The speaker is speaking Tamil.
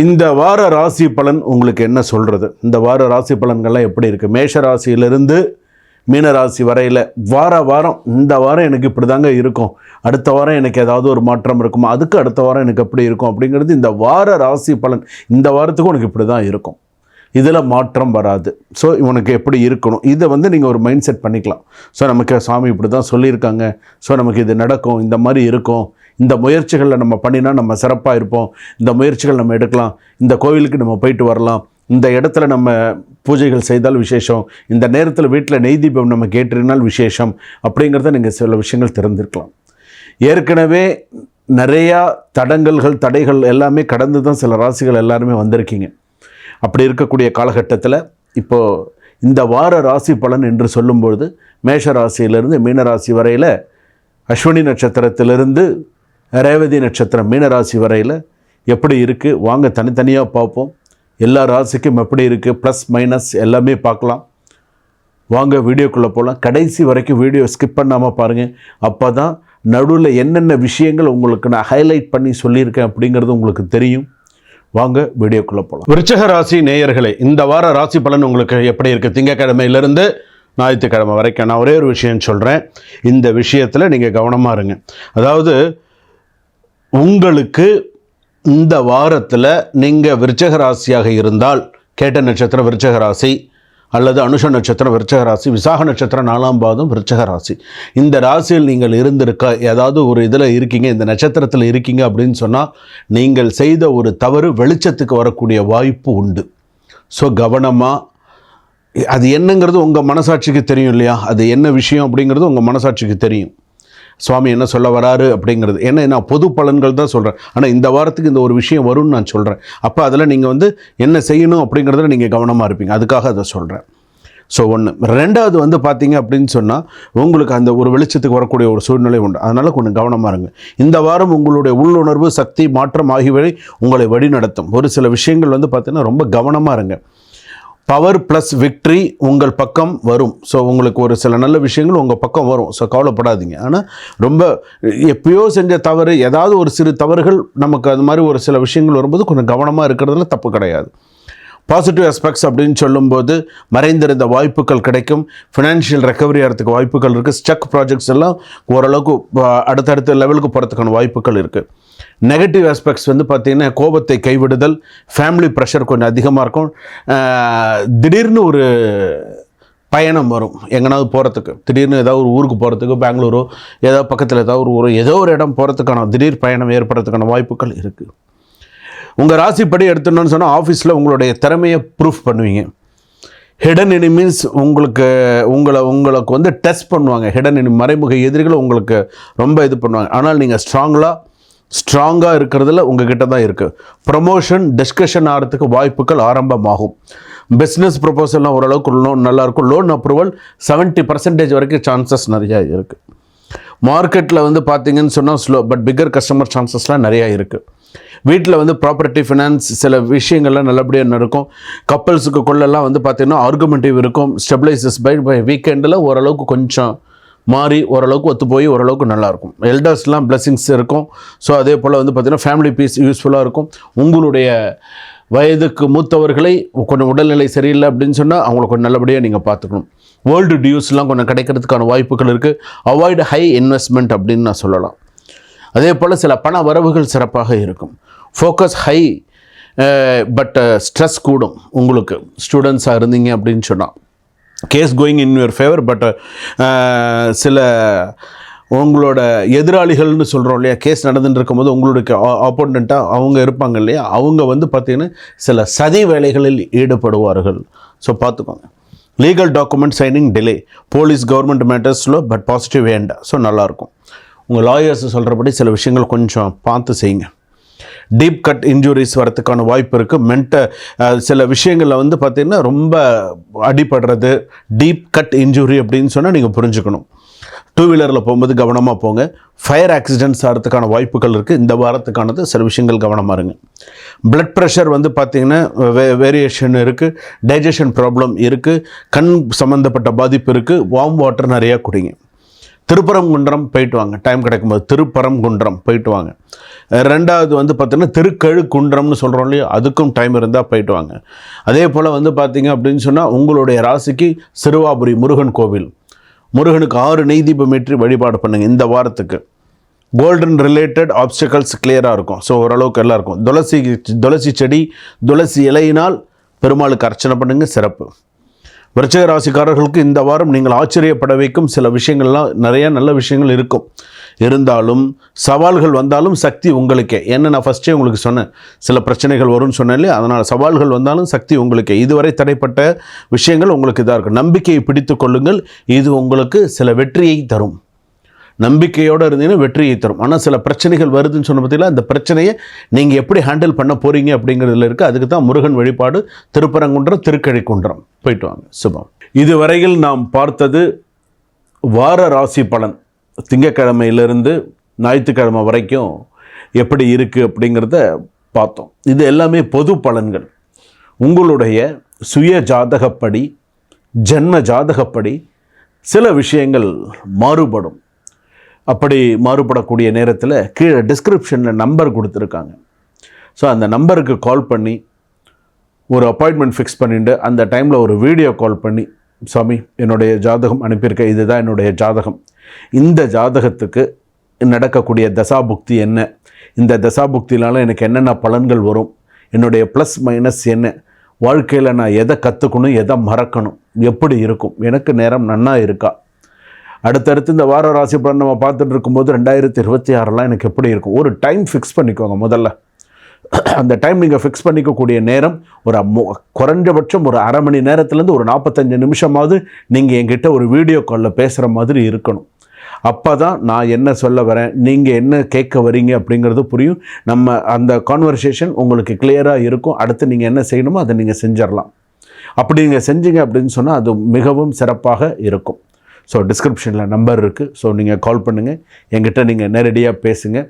இந்த வார ராசி பலன் உங்களுக்கு என்ன சொல்கிறது இந்த வார ராசி பலன்கள்லாம் எப்படி இருக்குது மேஷ ராசியிலிருந்து மீன ராசி வரையில் வார வாரம் இந்த வாரம் எனக்கு இப்படி தாங்க இருக்கும். அடுத்த வாரம் எனக்கு ஏதாவது ஒரு மாற்றம் இருக்குமா? அதுக்கு அடுத்த வாரம் எனக்கு எப்படி இருக்கும்? அப்படிங்கிறது இந்த வார ராசி பலன் இந்த வாரத்துக்கும் உனக்கு இப்படி தான் இருக்கும். இதில் மாற்றம் வராது. ஸோ இவனுக்கு எப்படி இருக்கணும்? இதை வந்து நீங்கள் ஒரு மைண்ட் செட் பண்ணிக்கலாம். ஸோ நமக்கு சாமி இப்படி தான் சொல்லியிருக்காங்க. ஸோ நமக்கு இது நடக்கும் இந்த மாதிரி இருக்கும். இந்த முயற்சிகளில் நம்ம பண்ணினா நம்ம சிறப்பாக இருப்போம். இந்த முயற்சிகள் நம்ம எடுக்கலாம். இந்த கோவிலுக்கு நம்ம போயிட்டு வரலாம். இந்த இடத்துல நம்ம பூஜைகள் செய்தால் விசேஷம். இந்த நேரத்தில் வீட்டில் நெய் தீபம் நம்ம கேட்டிருந்தால் விசேஷம். அப்படிங்கிறத நீங்கள் சில விஷயங்கள் தெரிந்திருக்கலாம். ஏற்கனவே நிறையா தடங்கல்கள் தடைகள் எல்லாமே கடந்து தான் சில ராசிகள் எல்லாருமே வந்திருக்கீங்க. அப்படி இருக்கக்கூடிய காலகட்டத்தில் இப்போது இந்த வார ராசி பலன் என்று சொல்லும்பொழுது மேஷ ராசியிலிருந்து மீன ராசி வரையில் அஸ்வினி நட்சத்திரத்திலிருந்து ரேவதி நட்சத்திரம் மீனராசி வரையில் எப்படி இருக்குது வாங்க தனித்தனியாக பார்ப்போம். எல்லா ராசிக்கும் எப்படி இருக்குது ப்ளஸ் மைனஸ் எல்லாமே பார்க்கலாம். வாங்க வீடியோக்குள்ளே போகலாம் கடைசி வரைக்கும் வீடியோ ஸ்கிப் பண்ணாமல் பாருங்கள் அப்போ தான் நடுவில் என்னென்ன விஷயங்கள் உங்களுக்கு நான் ஹைலைட் பண்ணி சொல்லியிருக்கேன் அப்படிங்கிறது உங்களுக்கு தெரியும். வாங்க வீடியோக்குள்ளே போகலாம் விருச்சக ராசி நேயர்களே இந்த வார ராசி பலன் உங்களுக்கு எப்படி இருக்குது திங்கக்கிழமையிலேருந்து ஞாயிற்றுக்கிழமை வரைக்கும் நான் ஒரே ஒரு விஷயம் சொல்கிறேன் இந்த விஷயத்தில் நீங்கள் கவனமாக இருங்க. அதாவது உங்களுக்கு இந்த வாரத்தில் நீங்கள் விருச்சகராசியாக இருந்தால் கேட்ட நட்சத்திரம் விருச்சகராசி அல்லது அனுஷ நட்சத்திரம் விருச்சக ராசி விசாக நட்சத்திரம் நாலாம் பாதம் விருச்சக ராசி இந்த ராசியில் நீங்கள் இருந்திருக்க ஏதாவது ஒரு இதில் இருக்கீங்க இந்த நட்சத்திரத்தில் இருக்கீங்க அப்படின்னு சொன்னால் நீங்கள் செய்த ஒரு தவறு வெளிச்சத்துக்கு வரக்கூடிய வாய்ப்பு உண்டு. ஸோ கவனமாக அது என்னங்கிறது உங்கள் மனசாட்சிக்கு தெரியும் இல்லையா? அது என்ன விஷயம் அப்படிங்கிறது உங்கள் மனசாட்சிக்கு தெரியும். சுவாமி என்ன சொல்ல வராரு அப்படிங்கிறது. ஏன்னா நான் பொது பலன்கள் தான் சொல்கிறேன் ஆனால் இந்த வாரத்துக்கு இந்த ஒரு விஷயம் வரும்னு நான் சொல்கிறேன் அப்போ அதில் நீங்கள் வந்து என்ன செய்யணும் அப்படிங்கிறதுல நீங்கள் கவனமாக இருப்பீங்க. அதுக்காக அதை சொல்கிறேன் ஸோ ஒன்று ரெண்டாவது வந்து பார்த்தீங்க அப்படின்னு சொன்னால் உங்களுக்கு அந்த ஒரு வெளிச்சத்துக்கு வரக்கூடிய ஒரு சூழ்நிலை உண்டு. அதனால் கொஞ்சம் கவனமாக இருங்க. இந்த வாரம் உங்களுடைய உள்ளுணர்வு சக்தி மாற்றம் ஆகியவை உங்களை வழிநடத்தும். ஒரு சில விஷயங்கள் வந்து பார்த்தீங்கன்னா ரொம்ப கவனமாக இருங்க. பவர் ப்ளஸ் விக்ட்ரி உங்கள் பக்கம் வரும். ஸோ உங்களுக்கு ஒரு சில நல்ல விஷயங்கள் உங்கள் பக்கம் வரும். ஸோ கவலைப்படாதீங்க. ஆனால் ரொம்ப எப்பயோ செஞ்ச தவறு ஏதாவது ஒரு சிறு தவறுகள் நமக்கு அது மாதிரி ஒரு சில விஷயங்கள் வரும்போது கொஞ்சம் கவனமாக இருக்கிறதுல தப்பு கிடையாது. பாசிட்டிவ் அஸ்பெக்ட்ஸ் அப்படின்னு சொல்லும்போது மறைந்திருந்த வாய்ப்புகள் கிடைக்கும். ஃபினான்ஷியல் ரெக்கவரி ஆகிறதுக்கு வாய்ப்புகள் இருக்குது ஸ்டக் ப்ராஜெக்ட்ஸ் எல்லாம் ஓரளவுக்கு அடுத்தடுத்த லெவலுக்கு போகிறதுக்கான வாய்ப்புகள் இருக்குது நெகட்டிவ் ஆஸ்பெக்ட்ஸ் வந்து பார்த்திங்கன்னா கோபத்தை கைவிடுதல் ஃபேமிலி ப்ரெஷர் கொஞ்சம் அதிகமாக இருக்கும். திடீர்னு ஒரு பயணம் வரும் எங்கேனாவது போகிறதுக்கு திடீர்னு ஏதாவது ஒரு ஊருக்கு போகிறதுக்கு பெங்களூரோ ஏதோ பக்கத்தில் ஏதாவது ஒரு ஊரோ ஏதோ ஒரு இடம் போகிறதுக்கான திடீர் பயணம் ஏற்படுறதுக்கான வாய்ப்புகள் இருக்குது உங்கள் ராசிப்படி எடுத்துனோன்னு சொன்னால் ஆஃபீஸில் உங்களுடைய திறமையை ப்ரூஃப் பண்ணுவீங்க. ஹிடன் எனிமீன்ஸ் உங்களுக்கு உங்களை உங்களுக்கு வந்து டெஸ்ட் பண்ணுவாங்க. ஹிடன் எனி மறைமுக எதிரிகள் உங்களுக்கு ரொம்ப இது பண்ணுவாங்க. ஆனால் நீங்கள் ஸ்ட்ராங்கலாக ஸ்ட்ராங்காக இருக்கிறதுல உங்ககிட்ட தான் இருக்குது ப்ரமோஷன் டிஸ்கஷன் ஆகிறதுக்கு வாய்ப்புகள் ஆரம்பமாகும். பிஸ்னஸ் ப்ரொபோசல்லாம் ஓரளவுக்கு லோன் நல்லாயிருக்கும் லோன் அப்ரூவல் 70% பர்சன்டேஜ் வரைக்கும் சான்சஸ் நிறையா இருக்குது மார்க்கெட்டில் வந்து பார்த்தீங்கன்னு சொன்னால் ஸ்லோ பட் பிக்கர் கஸ்டமர் சான்சஸ்லாம் நிறையா இருக்குது வீட்டில் வந்து ப்ராப்பர்ட்டி ஃபினான்ஸ் சில விஷயங்கள்லாம் நல்லபடியாக நடக்கும். கப்பல்ஸுக்கு கொள்ளலாம் வந்து பார்த்தீங்கன்னா ஆர்குமெண்டிவ் இருக்கும். ஸ்டெபிளைசஸ் பை பை வீக்கெண்டில் ஓரளவுக்கு கொஞ்சம் மாறி ஓரளவுக்கு ஒத்து போய் ஓரளவுக்கு நல்லாயிருக்கும். எல்டர்ஸ்லாம் பிளெஸிங்ஸ் இருக்கும். ஸோ அதே போல் வந்து பார்த்திங்கன்னா ஃபேமிலி பீஸ் யூஸ்ஃபுல்லாக இருக்கும். உங்களுடைய வயதுக்கு மூத்தவர்களை கொஞ்சம் உடல்நிலை சரியில்லை அப்படின்னு சொன்னால் அவங்கள கொஞ்சம் நல்லபடியாக நீங்கள் பார்த்துக்கணும். வேர்ல்டு டியூஸ்லாம் கொஞ்சம் கிடைக்கிறதுக்கான வாய்ப்புகள் இருக்குது அவாய்டு ஹை இன்வெஸ்ட்மெண்ட் அப்படின்னு நான் சொல்லலாம். அதே போல் சில பண வரவுகள் சிறப்பாக இருக்கும். ஃபோக்கஸ் ஹை பட் ஸ்ட்ரெஸ் கூடும் உங்களுக்கு. ஸ்டூடெண்ட்ஸாக இருந்தீங்க அப்படின்னு சொன்னால் case going in your favour but சில உங்களோட எதிராளிகள்னு சொல்கிறோம் இல்லையா கேஸ் நடந்துட்டு இருக்கும்போது உங்களுடைய ஆப்போனண்ட்டாக அவங்க இருப்பாங்க இல்லையா அவங்க வந்து பார்த்திங்கன்னா சில சதி வேலைகளில் ஈடுபடுவார்கள். ஸோ பார்த்துக்கோங்க legal document signing delay police government மேட்டர்ஸில் but positive வேண்டாம் ஸோ நல்லாயிருக்கும் உங்கள் லாயர்ஸ் சொல்கிறபடி சில விஷயங்கள் கொஞ்சம் பார்த்து செய்யுங்க. டீப் கட் இன்ஜுரிஸ் வரத்துக்கான வாய்ப்பு இருக்குது மென்ட்ட சில விஷயங்களில் வந்து பார்த்திங்கன்னா ரொம்ப அடிபடுறது டீப் கட் இன்ஜுரி அப்படின்னு சொன்னால் நீங்கள் புரிஞ்சுக்கணும். டூ வீலரில் போகும்போது கவனமாக போங்க. ஃபயர் ஆக்சிடென்ட்ஸ் ஆகிறதுக்கான வாய்ப்புகள் இருக்குது இந்த வாரத்துக்கானது சில விஷயங்கள் கவனமாக இருங்க. பிளட் ப்ரெஷர் வந்து பார்த்திங்கன்னா வே வேரியேஷன் இருக்குது டைஜஷன் ப்ராப்ளம் இருக்குது கண் சம்மந்தப்பட்ட பாதிப்பு இருக்குது வார்ம் வாட்டர் நிறையா குடிங்க. திருப்பரங்குன்றம் போயிட்டு வாங்க. டைம் கிடைக்கும்போது திருப்பரங்குன்றம் போயிட்டு வாங்க. ரெண்டாவது வந்து பார்த்தீங்கன்னா திருக்கழுக்குன்றம்னு சொல்கிறோம் இல்லையா? அதுக்கும் டைம் இருந்தால் போயிட்டு வாங்க. அதே போல் வந்து பார்த்திங்க அப்படின்னு சொன்னால் உங்களுடைய ராசிக்கு சிறுவாபுரி முருகன் கோவில். முருகனுக்கு ஆறு நெய் தீபம் ஏற்றி வழிபாடு பண்ணுங்கள் இந்த வாரத்துக்கு. கோல்டன் ரிலேட்டட் ஆப்ஸ்டக்கல்ஸ் கிளியராக இருக்கும். ஸோ ஓரளவுக்கு எல்லாம் இருக்கும். துளசி துளசி செடி துளசி இலையினால் பெருமாளுக்கு அர்ச்சனை பண்ணுங்கள் சிறப்பு. விருச்சிக ராசிக்காரர்களுக்கு இந்த வாரம் நீங்கள் ஆச்சரியப்பட வைக்கும் சில விஷயங்கள்லாம் நிறைய நல்ல விஷயங்கள் இருக்கும். இருந்தாலும் சவால்கள் வந்தாலும் சக்தி உங்களுக்கே. என்ன நான் ஃபஸ்ட்டே உங்களுக்கு சொன்னேன். சில பிரச்சனைகள் வரும்னு சொன்னேன் அதனால் சவால்கள் வந்தாலும் சக்தி உங்களுக்கே. இதுவரை தடைப்பட்ட விஷயங்கள் உங்களுக்கு இதாக இருக்கும். நம்பிக்கையை பிடித்து கொள்ளுங்கள். இது உங்களுக்கு சில வெற்றியை தரும். நம்பிக்கையோடு இருந்தீங்கன்னா வெற்றியை தரும். ஆனால் சில பிரச்சனைகள் வருதுன்னு சொன்ன பார்த்தீங்கன்னா அந்த பிரச்சனையை நீங்கள் எப்படி ஹேண்டில் பண்ண போகிறீங்க அப்படிங்கிறதுல இருக்குது அதுக்கு தான் முருகன் வழிபாடு திருப்பரங்குன்றம் திருக்கழிக்குன்றம். போயிட்டு வாங்க. சுபம். இதுவரையில் நாம் பார்த்தது வார ராசி பலன். திங்கக்கிழமையிலிருந்து ஞாயிற்றுக்கிழமை வரைக்கும் எப்படி இருக்குது அப்படிங்கிறத பார்த்தோம். இது எல்லாமே பொது பலன்கள். உங்களுடைய சுய ஜாதகப்படி ஜென்ம ஜாதகப்படி சில விஷயங்கள் மாறுபடும். அப்படி மாறுபடக்கூடிய நேரத்தில் கீழே டிஸ்கிரிப்ஷனில் நம்பர் கொடுத்துருக்காங்க. ஸோ அந்த நம்பருக்கு கால் பண்ணி ஒரு அப்பாயின்மெண்ட் ஃபிக்ஸ் பண்ணிட்டு அந்த டைமில் ஒரு வீடியோ கால் பண்ணி சாமி என்னுடைய ஜாதகம் அனுப்பியிருக்கேன் இதுதான் என்னுடைய ஜாதகம். இந்த ஜாதகத்துக்கு நடக்கக்கூடிய தசாபுக்தி என்ன? இந்த தசாபுக்தினால எனக்கு என்னென்ன பலன்கள் வரும்? என்னுடைய ப்ளஸ் மைனஸ் என்ன? வாழ்க்கையில் நான் எதை கற்றுக்கணும் எதை மறக்கணும்? எப்படி இருக்கும்? எனக்கு நேரம் நன்னா இருக்கா? அடுத்தடுத்து இந்த வார ராசி பலன் நம்ம பார்த்துட்டு இருக்கும்போது ரெண்டாயிரத்தி இருபத்தி ஆறுலாம் எனக்கு எப்படி இருக்கும்? ஒரு டைம் ஃபிக்ஸ் பண்ணிக்கோங்க முதல்ல. அந்த டைம் நீங்கள் ஃபிக்ஸ் பண்ணிக்கக்கூடிய நேரம் ஒரு மு- குறைஞ்சபட்சம் ஒரு அரை மணி நேரத்துலேருந்து ஒரு நாற்பத்தஞ்சு நிமிஷமாவது நீங்கள் என்கிட்ட ஒரு வீடியோ காலில் பேசுகிற மாதிரி இருக்கணும். அப்போ தான் நான் என்ன சொல்ல வரேன் நீங்கள் என்ன கேட்க வரீங்க அப்படிங்கிறது புரியும். நம்ம அந்த கான்வர்சேஷன் உங்களுக்கு கிளியராக இருக்கும். அடுத்து நீங்கள் என்ன செய்யணுமோ அதை நீங்கள் செஞ்சிடலாம். அப்படி நீங்கள் செஞ்சீங்க அப்படின்னு சொன்னால் அது மிகவும் சிறப்பாக இருக்கும். ஸோ டிஸ்கிரிப்ஷனில் நம்பர் இருக்குது ஸோ நீங்கள் கால் பண்ணுங்கள் எங்கிட்ட நீங்கள் நேரடியாக பேசுங்கள்